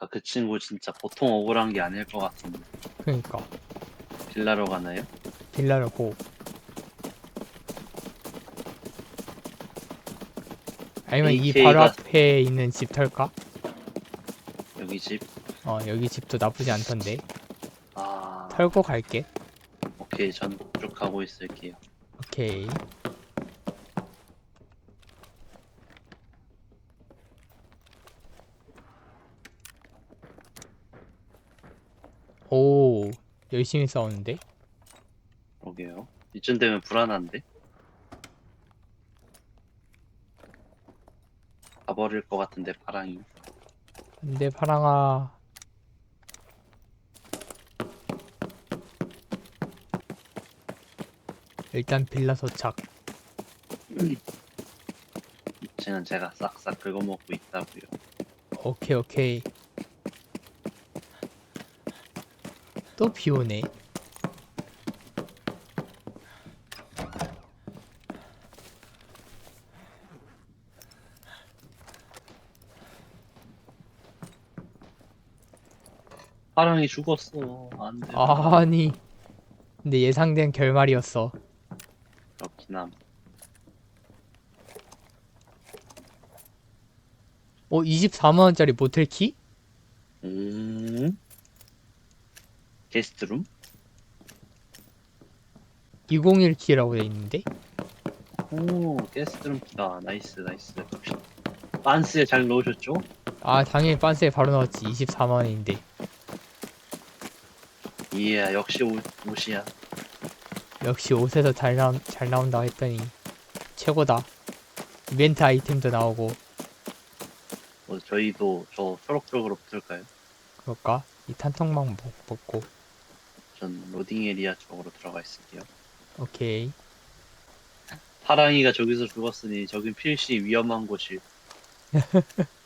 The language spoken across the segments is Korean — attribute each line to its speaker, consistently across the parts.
Speaker 1: 아, 그 친구 진짜 보통 억울한 게 아닐 것 같은데.
Speaker 2: 그러니까
Speaker 1: 빌라로 가나요?
Speaker 2: 빌라라고 아니면 이
Speaker 1: AK
Speaker 2: 바로
Speaker 1: 가-
Speaker 2: 앞에 있는 집 털까?
Speaker 1: 여기 집.
Speaker 2: 어 여기 집도 나쁘지 않던데
Speaker 1: 아,
Speaker 2: 털고 갈게
Speaker 1: 오케이. 전 쭉 가고 있을게요.
Speaker 2: 오케이 오 열심히 싸우는데
Speaker 1: 그러게요. 이쯤 되면 불안한데? 가버릴 것 같은데, 파랑이.
Speaker 2: 근데 파랑아 일단 빌라 도착
Speaker 1: 쟤는 제가 싹싹 긁어먹고 있다고요.
Speaker 2: 오케이 오케이 또 비 오네
Speaker 1: 파랑이 죽었어. 안 돼.
Speaker 2: 아니 근데 예상된 결말이었어
Speaker 1: 함.
Speaker 2: 어 24만원짜리 모텔키?
Speaker 1: 음. 게스트룸?
Speaker 2: 201 키라고 돼 있는데
Speaker 1: 오, 게스트룸 키다. 나이스, 나이스. 반스에 잘 넣으셨죠?
Speaker 2: 아 당연히 빤스에 바로 넣었지 24만 원인데
Speaker 1: 이야, 역시 옷, 옷이야.
Speaker 2: 역시 옷에서 잘, 나, 잘 나온다 했더니 최고다 이벤트 아이템도 나오고
Speaker 1: 어, 저희도 저 초록쪽으로 붙을까요?
Speaker 2: 그럴까? 이 탄통망 먹, 먹고
Speaker 1: 전 로딩 에리아 쪽으로 들어가 있을게요.
Speaker 2: 오케이.
Speaker 1: 파랑이가 저기서 죽었으니 저긴 필시 위험한 곳이.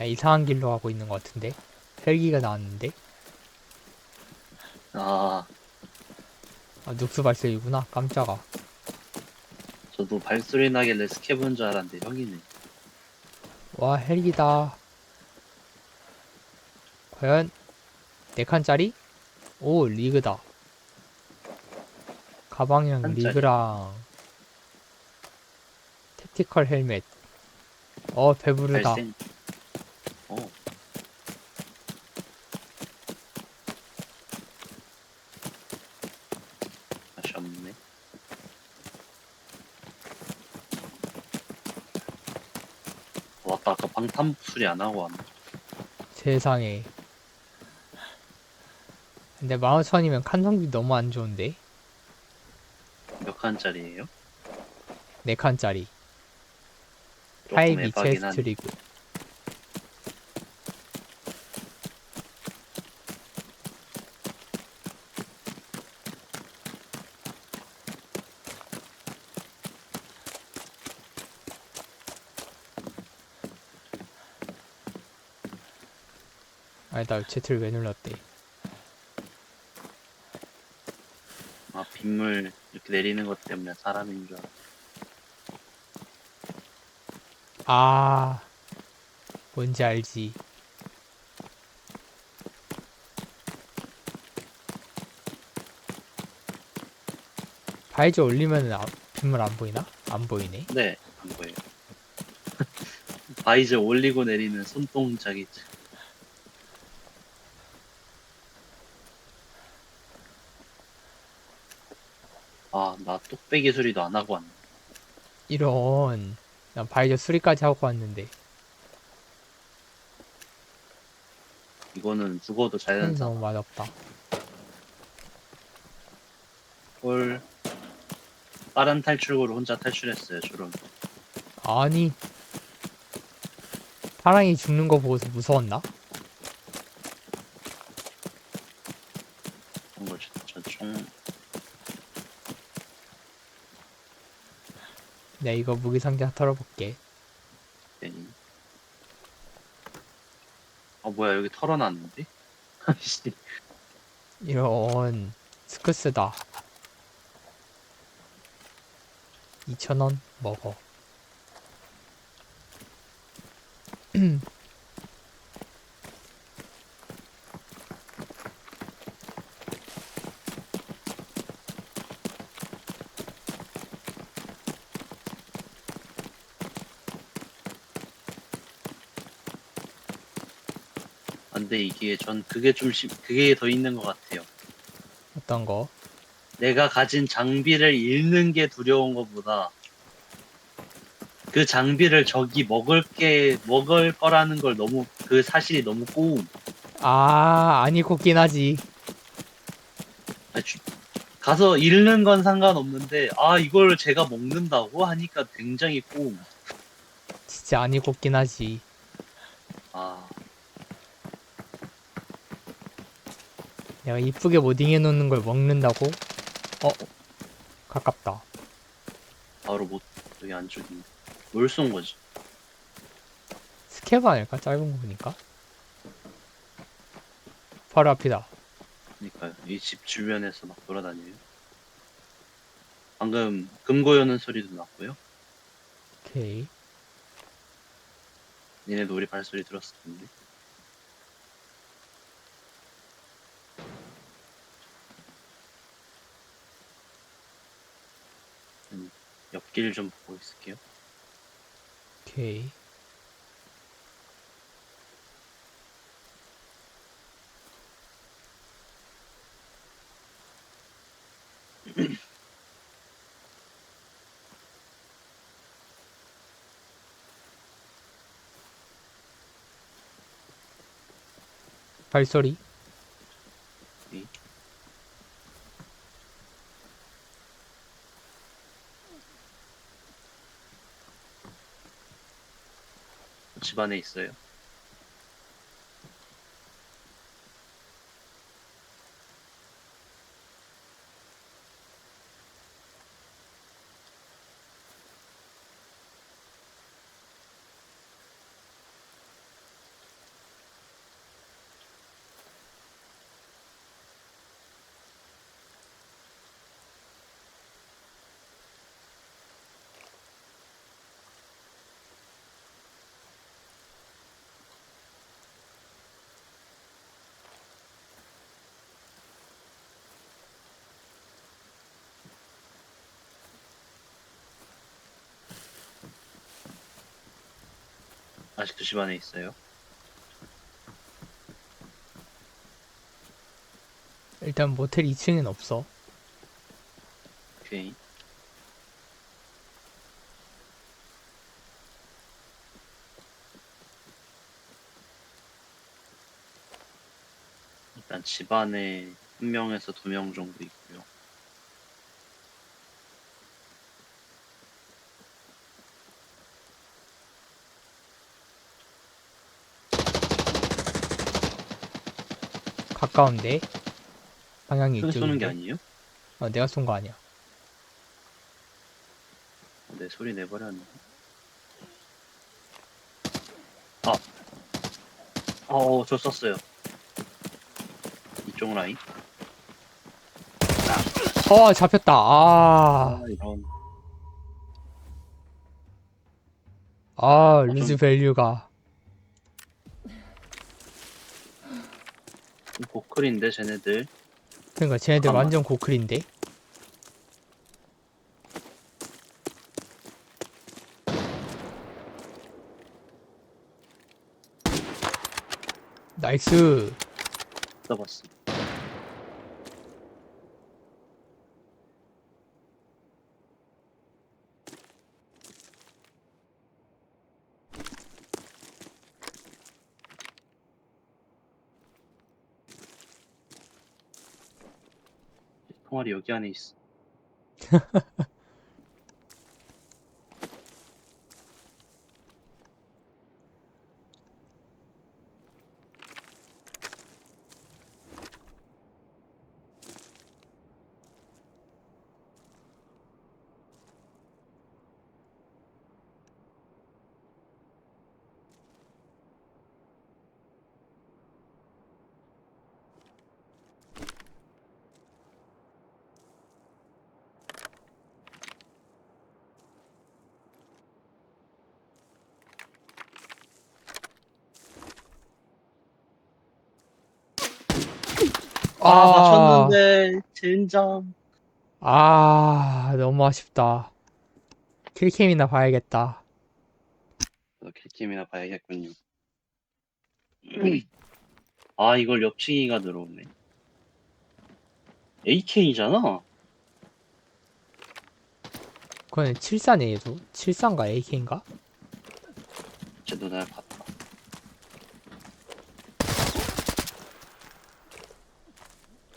Speaker 2: 야, 이상한 길로 가고 있는 것 같은데? 헬기가 나왔는데?
Speaker 1: 아,
Speaker 2: 아 눅스 발색이구나. 깜짝아
Speaker 1: 저도 발소리 나길래 스케본 줄 알았는데 형이네.
Speaker 2: 와 헬기다 과연 4칸짜리? 오 리그다 가방이랑
Speaker 1: 칸짜리.
Speaker 2: 리그랑 택티컬 헬멧 어 배부르다
Speaker 1: 발생. 3 수리 안 하고 왔네.
Speaker 2: 세상에. 근데 마우천이면 칸성비 너무 안 좋은데?
Speaker 1: 몇 칸짜리예요?
Speaker 2: 네 칸짜리.
Speaker 1: 타입이
Speaker 2: 체스트리고 아니 나 Z를 왜 눌렀대
Speaker 1: 아 빗물 이렇게 내리는 것 때문에 사람인 줄 알아.
Speaker 2: 아 뭔지 알지 바이저 올리면 아, 빗물 안 보이나? 안 보이네
Speaker 1: 네, 안 보여요. 바이저 올리고 내리는 손동작이지. 아, 나 뚝배기 소리도 안 하고 왔네.
Speaker 2: 이런 난 바이저 수리까지 하고 왔는데
Speaker 1: 이거는 죽어도
Speaker 2: 음,
Speaker 1: 자연사.
Speaker 2: 너무 맛없다
Speaker 1: 헐. 빠른 탈출구로 혼자 탈출했어요, 저런.
Speaker 2: 아니 파랑이 죽는 거 보고서 무서웠나?
Speaker 1: 그런 걸 진짜 총.
Speaker 2: 내가 이거 무기 상자 털어볼게
Speaker 1: 괜히. 아, 뭐야, 여기 털어놨는데? 아이씨.
Speaker 2: 이런 스크스다 2,000원 먹어
Speaker 1: 안돼 이게 전 그게 좀 심, 그게 더 있는 것 같아요.
Speaker 2: 어떤 거?
Speaker 1: 내가 가진 장비를 잃는 게 두려운 것보다 그 장비를 적이 먹을 게 먹을 거라는 걸 너무 그 사실이 너무 꼬움.
Speaker 2: 아 아니 곱긴 하지
Speaker 1: 아, 주- 가서 잃는 건 상관없는데 아 이걸 제가 먹는다고 하니까 굉장히 꼬움.
Speaker 2: 진짜 아니 곱긴 하지
Speaker 1: 아
Speaker 2: 내가 이쁘게 모딩 해 놓는 걸 먹는다고? 어 가깝다
Speaker 1: 바로 못 여기 안쪽이 뭘쏜 거지?
Speaker 2: 스케브 아닐까? 짧은 거 보니까 바로 앞이다
Speaker 1: 그러니까요. 이집 주변에서 막 돌아다녀요. 방금 금고 여는 소리도 났고요.
Speaker 2: 오케이
Speaker 1: 얘네도 우리 발소리 들었을 텐데. 음, 옆길 좀 보고 있을게요.
Speaker 2: 오케이 발소리
Speaker 1: 네. 집 안에 있어요. 아직도 집 안에 있어요.
Speaker 2: 일단 모텔 2층엔 없어
Speaker 1: 오케이. 일단 집 안에 한 명에서 두 명 정도 있고요.
Speaker 2: 가까운데 방향이
Speaker 1: 총 쏘는 게
Speaker 2: 이쪽인데
Speaker 1: 아니에요?
Speaker 2: 어, 내가 쏜 거 아니야
Speaker 1: 내 소리 내버렸네. 아. 어, 저 썼어요. 이쪽 라인.
Speaker 2: 어 잡혔다 아,
Speaker 1: 이런.
Speaker 2: 아 루즈 밸류가
Speaker 1: 고클인데, 쟤네들.
Speaker 2: 그러니까 쟤네들
Speaker 1: 잠깐만.
Speaker 2: 완전 고클인데 나이스
Speaker 1: 써봤어. 통아리 있어. 아, 맞췄는데 젠장.
Speaker 2: 아, 너무 아쉽다. 킬캠이나 봐야겠다.
Speaker 1: 킬킴이나 봐야겠군요. 아 이걸 옆치기가 들어오네. AK잖아.
Speaker 2: 그건 74네, 얘도. 74인가, AK인가?
Speaker 1: 제 눈알 봤다.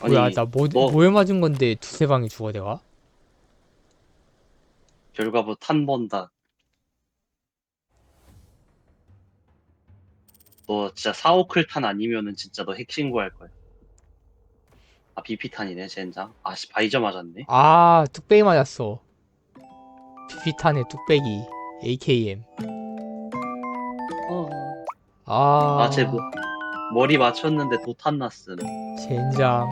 Speaker 2: 뭐야, 나 뭐,
Speaker 1: 너-
Speaker 2: 뭐에 맞은 건데 두세 방이 죽어, 내가?
Speaker 1: 결과부 탄 번다. 너 진짜 4호클 탄 아니면은 진짜 너 핵 신고 할 거야. 아 BP 탄이네 젠장. 아씨 바이저 맞았네.
Speaker 2: 아, 뚝배기 맞았어. 비비탄의 뚝배기. AKM. 아,
Speaker 1: 아제 뭐, 머리 맞췄는데 도탄 났음.
Speaker 2: 젠장.